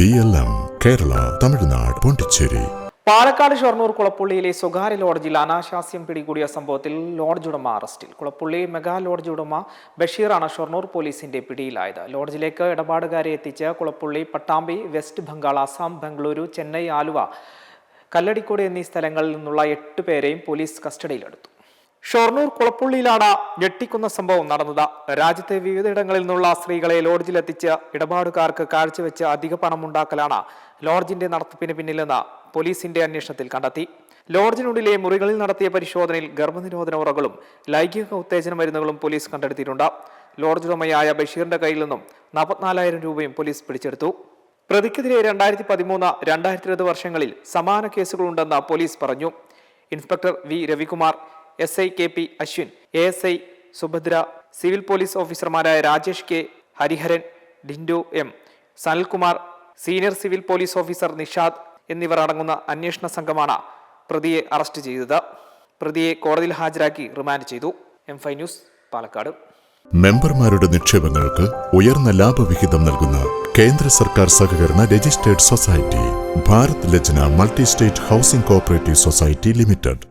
B L M Kerala Tamil Nadu Pondicherry Palakkad Shoranur കുളപ്പുള്ളിയിലെ സ്വകാര്യ ലോഡ്ജിൽ അനാശാസ്യം പിടികൂടിയ സംഭവത്തിൽ ലോഡ്ജ് ഉടമ അറസ്റ്റിൽ. കുളപ്പുള്ളി മെഗാ ലോഡ്ജ് ഉടമ ബഷീറാണ് ഷൊർണൂർ പോലീസിന്റെ പിടിയിലായത്. ലോഡ്ജിലേക്ക് ഇടപാടുകാരെ എത്തിച്ച് കുളപ്പുള്ളി പട്ടാമ്പി വെസ്റ്റ് ബംഗാൾ അസാം ബംഗളൂരു ചെന്നൈ ആലുവ കല്ലടിക്കോട് എന്നീ സ്ഥലങ്ങളിൽ നിന്നുള്ള എട്ട് പേരെയും പോലീസ് കസ്റ്റഡിയിലെടുത്തു. ഷൊർണൂർ കുളപ്പുള്ളിയിലാണ് ഞെട്ടിക്കുന്ന സംഭവം നടന്നത്. രാജ്യത്തെ വിവിധയിടങ്ങളിൽ നിന്നുള്ള സ്ത്രീകളെ ലോഡ്ജിലെത്തിച്ച് ഇടപാടുകാർക്ക് കാഴ്ചവെച്ച് അധിക പണം ഉണ്ടാക്കലാണ് ലോഡ്ജിന്റെ നടത്തിപ്പിന് പിന്നിലെന്ന് പോലീസിന്റെ അന്വേഷണത്തിൽ കണ്ടെത്തി. ലോഡ്ജിനുള്ളിലെ മുറികളിൽ നടത്തിയ പരിശോധനയിൽ ഗർഭനിരോധന ഉറകളും ലൈംഗിക ഉത്തേജന മരുന്നുകളും പോലീസ് കണ്ടെടുത്തിട്ടുണ്ട്. ലോഡ്ജ് ഉടമയായ ബഷീറിന്റെ കയ്യിൽ നിന്നും നാൽപ്പത്തിനാലായിരം രൂപയും പോലീസ് പിടിച്ചെടുത്തു. പ്രതിക്കെതിരെ രണ്ടായിരത്തി പതിമൂന്ന് രണ്ടായിരത്തി ഇരുപത് വർഷങ്ങളിൽ സമാന കേസുകളുണ്ടെന്ന് പോലീസ് പറഞ്ഞു. Inspector V Ravikumar S I K P Ashwin A S I Subhadra civil police ഓഫീസർമാരായ Rajesh K Hariharan Dindu M Sanalkumar senior civil police officer Nishad എന്നിവർ അടങ്ങുന്ന അന്വേഷണ സംഘമാണ് പ്രതിയെ അറസ്റ്റ് ചെയ്തത്. പ്രതിയെ കോടതിയിൽ ഹാജരാക്കി റിമാൻഡ് ചെയ്തു. M five news Palakkad. മെമ്പർമാരുടെ നിക്ഷേപങ്ങൾക്ക് ഉയർന്ന ലാഭവിഹിതം നൽകുന്ന കേന്ദ്ര സർക്കാർ സഹകരണ registered society Bharat Lajna multi state housing cooperative society limited.